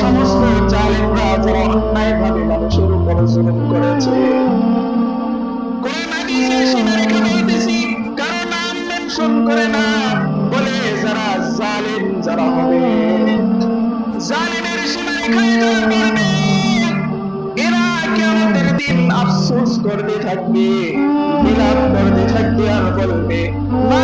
সমস্ত জালেমরা যারা অন্যায়ভাবে মানুষের উপর জুলুম আফসোস করতে থাকবে বিলাপ করতে থাকবে আর বলবে মা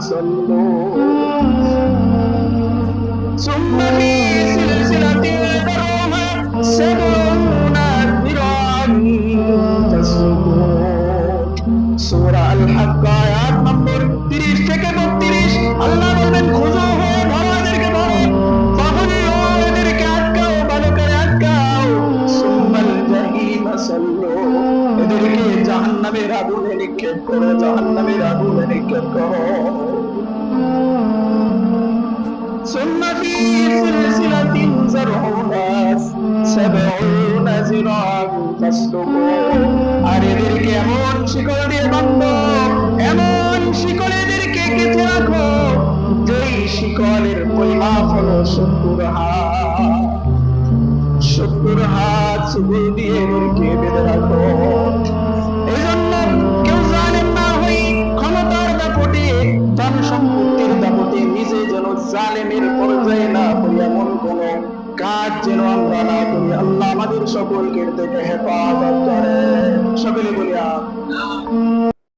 as a জাহান্নামের আগুনে নিক্ষেপ করো, জাহান্নামের আগুনে নিক্ষেপ করো। আর এদেরকে এমন শিকল দিয়ে বাঁধো, এমন শিকল এদেরকে কেটে রাখো, যেই শিকলের পরিমাপ হলো সত্তর হাত। সত্তর হাত দিয়ে এদেরকে বেঁধে রাখো। জালেমের পর্যায়ে না করি এমন কোন কাজ যেন আমরা না করি আল্লাহ আমাদের সকলকে দেখে হেফাজত করে সকলে বলি আমিন।